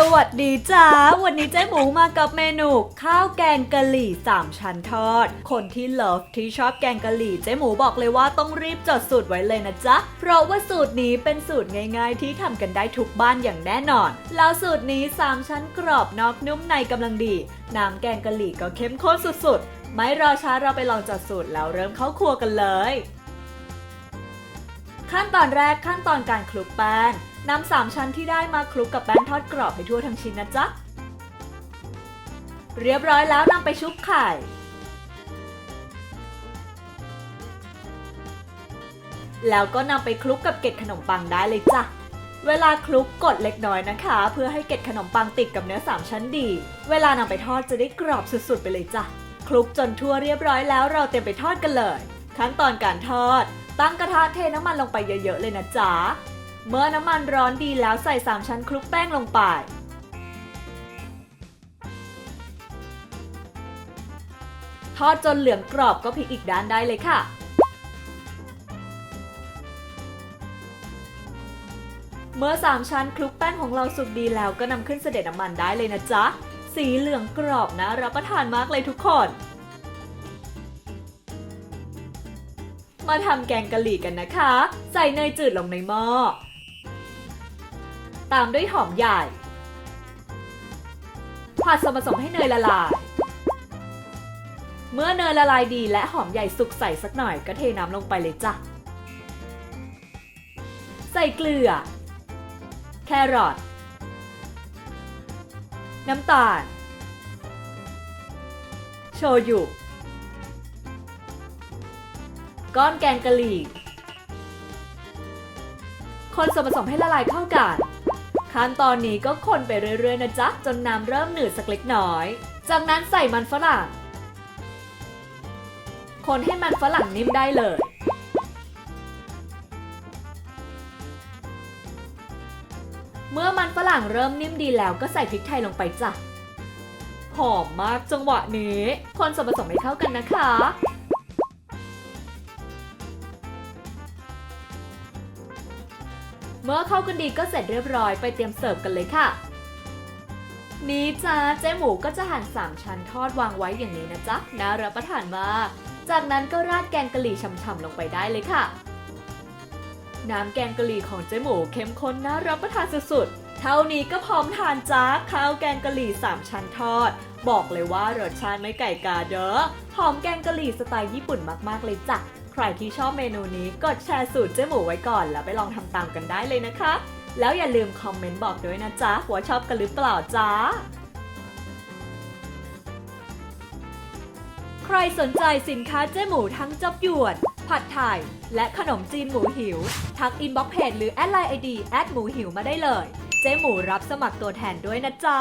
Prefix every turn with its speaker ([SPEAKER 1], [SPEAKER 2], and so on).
[SPEAKER 1] สวัสดีจ้า วันนี้เจ๊หมูมากับเมนู ข้าวแกงกะหรี่สามชั้นทอด คนที่เลิฟที่ชอบแกงกะหรี่เจ๊หมูบอกเลยว่าต้องรีบจดสูตรไว้เลยนะจ๊ะ เพราะว่าสูตรนี้เป็นสูตรง่าย ๆ ที่ทำกันได้ทุกบ้านอย่างแน่นอน แล้วสูตรนี้สามชั้นกรอบนอกนุ่มในกำลังดี น้ำแกงกะหรี่ก็เข้มข้นสุดๆ ไม่รอช้าเราไปลองจดสูตรแล้วเริ่มเข้าครัวกันเลย ขั้นตอนแรกขั้นตอนการคลุกแป้งนำสามชั้นที่ได้มาคลุกกับแป้งทอดกรอบให้ทั่วทั้งชิ้นนะจ๊ะ เรียบร้อยแล้วนำไปชุบไข่ แล้วก็นำไปคลุกกับเกล็ดขนมปังได้เลยจ้ะ เวลาคลุกกดเล็กน้อยนะคะ เพื่อให้เกล็ดขนมปังติดกับเนื้อสามชั้นดี เวลานำไปทอดจะได้กรอบสุดๆ ไปเลยจ้ะ คลุกจนทั่วเรียบร้อยแล้วเราเตรียมไปทอดกันเลย ขั้นตอนการทอด ตั้งกระทะเทน้ำมันลงไปเยอะๆเลยนะจ๊ะ เมื่อน้ำมันร้อนดีแล้วใส่ 3 ชั้นคลุกแป้งลงไป ทอดจนเหลืองกรอบก็พลิกอีกด้านได้เลยค่ะเมื่อ 3 ชั้นคลุกแป้งของเราสุกดีแล้วก็นำขึ้นเสด็จน้ำมันได้เลยนะจ๊ะ สีเหลืองกรอบนะรับประทานมากเลยทุกคน มาทำแกงกะหรี่กันนะคะ ใส่เนยจืดลงในหม้อ ตามด้วยหอมใหญ่ ผัดส่วนผสมให้เนยละลาย เมื่อเนยละลายดีและหอมใหญ่สุกใส่สักหน่อยก็เทน้ำลงไปเลยจ้ะ ใส่เกลือ แครอท น้ำตาล โชยุ ก้อนแกงกะหรี่ คนส่วนผสมให้ละลายเข้ากัน ขั้นตอนนี้ก็คนไปเรื่อยๆนะจ๊ะ จนน้ำเริ่มหนืดสักเล็กน้อย จากนั้นใส่มันฝรั่ง คนให้มันฝรั่งนิ่มได้เลย เมื่อมันฝรั่งเริ่มนิ่มดีแล้วก็ใส่พริกไทยลงไปจ้ะหอมมากจังหวะนี้ คนส่วนผสมให้เข้ากันนะคะ เมื่อเข้ากันดีก็เสร็จเรียบร้อยไปเตรียมเสิร์ฟกันเลยค่ะ นี้จ้าเจ๊หมูก็จะหั่นสามชั้นทอดวางไว้อย่างนี้นะจ๊ะน่ารับประทานมาก จากนั้นก็ราดแกงกะหรี่ฉ่ำๆลงไปได้เลยค่ะ น้ำแกงกะหรี่ของเจ๊หมูเข้มข้นน่ารับประทานสุดๆ เท่านี้ก็พร้อมทานจ้าข้าวแกงกะหรี่สามชั้นทอด บอกเลยว่ารสชาติไม่ไก่กาเด้อหอมแกงกะหรี่สไตล์ญี่ปุ่นมากๆเลยจ้ะ ใครที่ชอบเมนูนี้กดแชร์สูตรเจ๊หมูไว้ก่อน แล้วไปลองทำตามกันได้เลยนะคะ แล้วอย่าลืมคอมเมนต์บอกด้วยนะจ๊ะว่าชอบกันหรือเปล่าจ๊ะใครสนใจสินค้าเจ๊หมูทั้งจับหยวน ผัดไทย และขนมจีนหมูหิว ทักอินบ็อกเพจหรือแอดไลน์ไอดีแอดหมูหิวมาได้เลย เจ๊หมูรับสมัครตัวแทนด้วยนะจ๊ะ